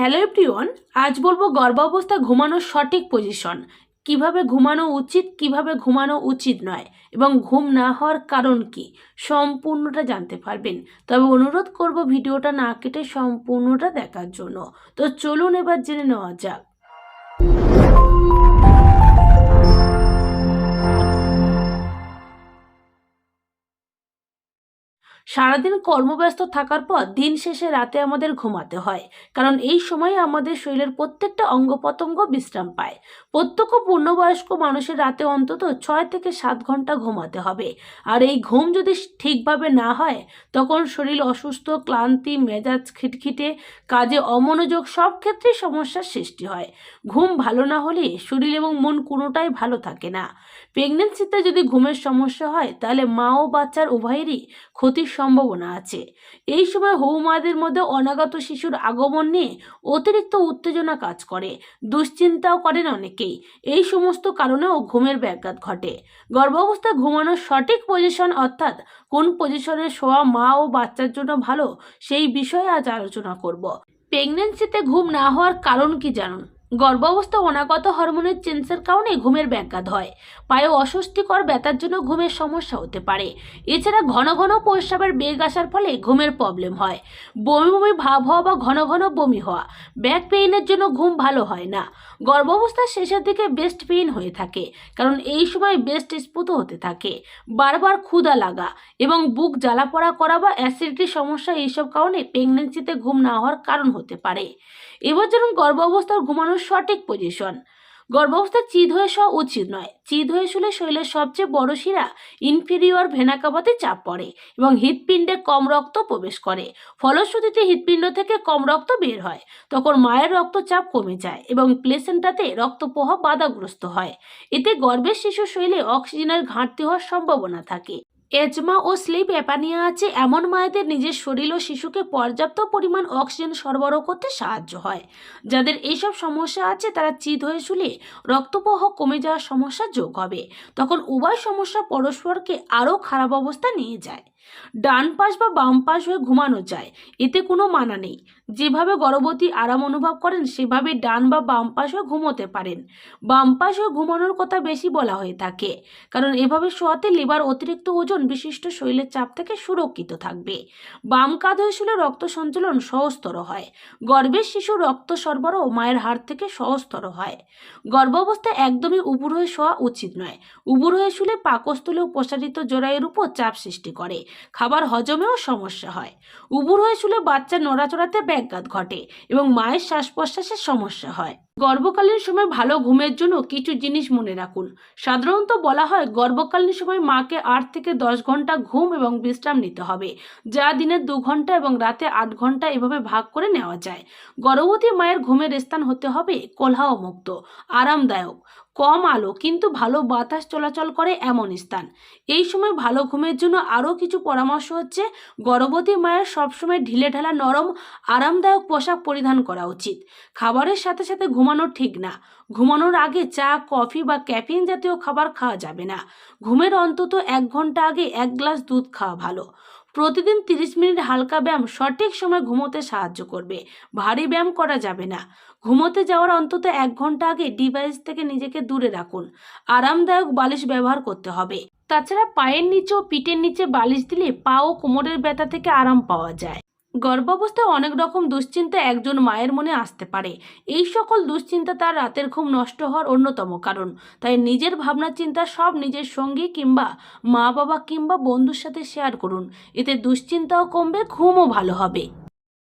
Hello everyone, আজ বলব গর্ভাবস্থা ঘুমানোর সঠিক পজিশন। কীভাবে ঘুমানো উচিত, কীভাবে ঘুমানো উচিত নয়, এবং ঘুম না হওয়ার কারণ কি, সম্পূর্ণটা জানতে পারবেন। তবে অনুরোধ করব ভিডিওটা না কেটে সম্পূর্ণটা দেখার জন্য। তো চলুন এবার জেনে নেওয়া যাক। সারাদিন কর্মব্যস্ত থাকার পর দিন শেষে রাতে আমাদের ঘুমাতে হয়। কারণ এই সময়ে আমাদের শরীরের প্রত্যেকটা অঙ্গ প্রত্যঙ্গ বিশ্রাম পায়। প্রত্যেক পূর্ণবয়স্ক মানুষের রাতে অন্তত ছয় থেকে সাত ঘণ্টা ঘুমাতে হবে। আর এই ঘুম যদি ঠিকভাবে না হয়, তখন শরীর অসুস্থ, ক্লান্তি, মেজাজ খিটখিটে, কাজে অমনোযোগ সব ক্ষেত্রেই সমস্যার সৃষ্টি হয়। ঘুম ভালো না হলে শরীর এবং মন কোনোটাই ভালো থাকে না। প্রেগনেন্সিতে যদি ঘুমের সমস্যা হয়, তাহলে মা ও বাচ্চার উভয়েরই ক্ষতির সম্ভাবনা আছে। এই সময় হৌমাদের মধ্যে অনাগত শিশুর আগমন নিয়ে অতিরিক্ত উত্তেজনা কাজ করে। দুশ্চিন্তাও করেন অনেকেই। এই সমস্ত কারণেও ঘুমের ব্যাঘাত ঘটে। গর্ভাবস্থায় ঘুমানোর সঠিক পজিশন অর্থাৎ কোন পজিশনে শোয়া মা ও বাচ্চার জন্য ভালো, সেই বিষয়ে আজ আলোচনা করব। প্রেগনেন্সিতে ঘুম না হওয়ার কারণ কি জানুন? গর্ভাবস্থা অনাগত হরমোনের চেঞ্জের কারণে ঘুমের ব্যাঘাত হয়। পায়ে অস্বস্তিকর ব্যথার জন্য ঘুমের সমস্যা হতে পারে। এছাড়া ঘন ঘন প্রস্রাবের বেগ আসার ফলে ঘুমের প্রবলেম হয়। বমি বমি ভাব হওয়া বা ঘন ঘন বমি হওয়া, ব্যাক পেইনের জন্য ঘুম ভালো হয় না। গর্ভাবস্থার শেষের দিকে বেস্ট পেইন হয়ে থাকে, কারণ এই সময় বেস্ট স্ফুত হতে থাকে। বারবার ক্ষুধা লাগা এবং বুক জ্বালা পড়া করা বা অ্যাসিডিটির সমস্যা এইসব কারণে প্রেগনেন্সিতে ঘুম না হওয়ার কারণ হতে পারে। এবার যেমন গর্ভাবস্থার ঘুমানোর সঠিক পজিশন গর্ভাবস্থায় চিত হয়ে শোয়া উচিত নয়। চিত হয়ে শুলে শরীরের সবচেয়ে বড় শিরা ইনফিরিয়র ভেনাকাবাতে চাপ পড়ে এবং হৃৎপিণ্ডে কম রক্ত প্রবেশ করে। ফলশ্রুতিতে হৃৎপিণ্ড থেকে কম রক্ত বের হয়। তখন মায়ের রক্তচাপ কমে যায় এবং প্লেসেন্টাতে রক্তপ্রবাহ বাধাগ্রস্ত হয়। এতে গর্ভের শিশুর শরীরে অক্সিজেনের ঘাটতি হওয়ার সম্ভাবনা থাকে। এজমা ও স্লিপ অ্যাপানিয়া আছে। এমন মায়েদের নিজের শরীর ও শিশুকে পর্যাপ্ত পরিমাণ অক্সিজেন সরবরাহ করতে সাহায্য হয়। যাদের এইসব সমস্যা আছে, তারা চিত হয়ে শুলে রক্তপ্রবাহ কমে যাওয়ার সমস্যা যোগ হবে। তখন উভয় সমস্যা পরস্পরকে আরও খারাপ অবস্থা নিয়ে যায়। ডান পাশ বা বাম পাশ হয়ে ঘুমানো যায়। এতে কোনো মানা নেই। যেভাবে গর্ভবতী আরাম অনুভব করেন সেভাবে ডান বা বাম পাশ হয়ে ঘুমোতে পারেন। বাম পাশ হয়ে ঘুমানোর কথা বেশি বলা হয়ে থাকে। কারণ এভাবে শোয়াতে লিভার অতিরিক্ত ওজন বিশিষ্ট শরীরের চাপ থেকে সুরক্ষিত থাকবে। বাম কাঁধ হয়ে রক্ত সঞ্চালন সহজতর হয়। গর্ভের শিশু রক্ত সরবরাহ মায়ের হাড় থেকে সহজতর হয়। গর্ভাবস্থায় একদমই উবুর হয়ে শোয়া উচিত নয়। উবুর হয়ে শুলে পাকস্থলে ও প্রসারিত জোড়াইয়ের উপর চাপ সৃষ্টি করে। খাবার হজমেও সমস্যা হয়। উবুর হয়ে শুলে বাচ্চার নড়াচড়াতে ব্যাঘাত ঘটে এবং মায়ের শ্বাস প্রশ্বাসের সমস্যা হয়। গর্ভকালীন সময় ভালো ঘুমের জন্য কিছু জিনিস মনে রাখুন। সাধারণত বলা হয় গর্ভকালীন সময় মাকে আট থেকে দশ ঘণ্টা ঘুম এবং বিশ্রাম নিতে হবে, যা দিনে দু ঘণ্টা এবং রাতে আট ঘণ্টা এভাবে ভাগ করে নেওয়া যায়। গর্ভবতী মায়ের ঘুমের স্থান হতে হবে কোলাহল মুক্ত, আরামদায়ক। কম আলো কিন্তু ভালো বাতাস চলাচল করে এমন স্থান। এই সময় ভালো ঘুমের জন্য আরও কিছু পরামর্শ হচ্ছে, গর্ভবতী মায়ের সবসময় ঢিলে ঢালা নরম, আরামদায়ক পোশাক পরিধান করা উচিত। খাবারের সাথে সাথে ঘুমানো ঠিক না। ঘুমানোর আগে চা, কফি বা ক্যাফিন জাতীয় খাবার খাওয়া যাবে না। ঘুমের অন্তত এক ঘণ্টা আগে এক গ্লাস দুধ খাওয়া ভালো। প্রতিদিন তিরিশ মিনিট হালকা ব্যায়াম সঠিক সময় ঘুমোতে সাহায্য করবে। ভারী ব্যায়াম করা যাবে না। ঘুমোতে যাওয়ার অন্তত এক ঘণ্টা আগে ডিভাইস থেকে নিজেকে দূরে রাখুন। আরামদায়ক বালিশ ব্যবহার করতে হবে। তাছাড়া পায়ের নিচে ও পিঠের নিচে বালিশ দিলে পা ও কোমরের ব্যথা থেকে আরাম পাওয়া যায়। গর্ভাবস্থায় অনেক রকম দুশ্চিন্তা একজন মায়ের মনে আসতে পারে। এই সকল দুশ্চিন্তা তার রাতের ঘুম নষ্ট হওয়ার অন্যতম কারণ। তাই নিজের ভাবনা চিন্তা সব নিজের সঙ্গী কিংবা মা বাবা কিংবা বন্ধুর সাথে শেয়ার করুন। এতে দুশ্চিন্তাও কমবে, ঘুমও ভালো হবে।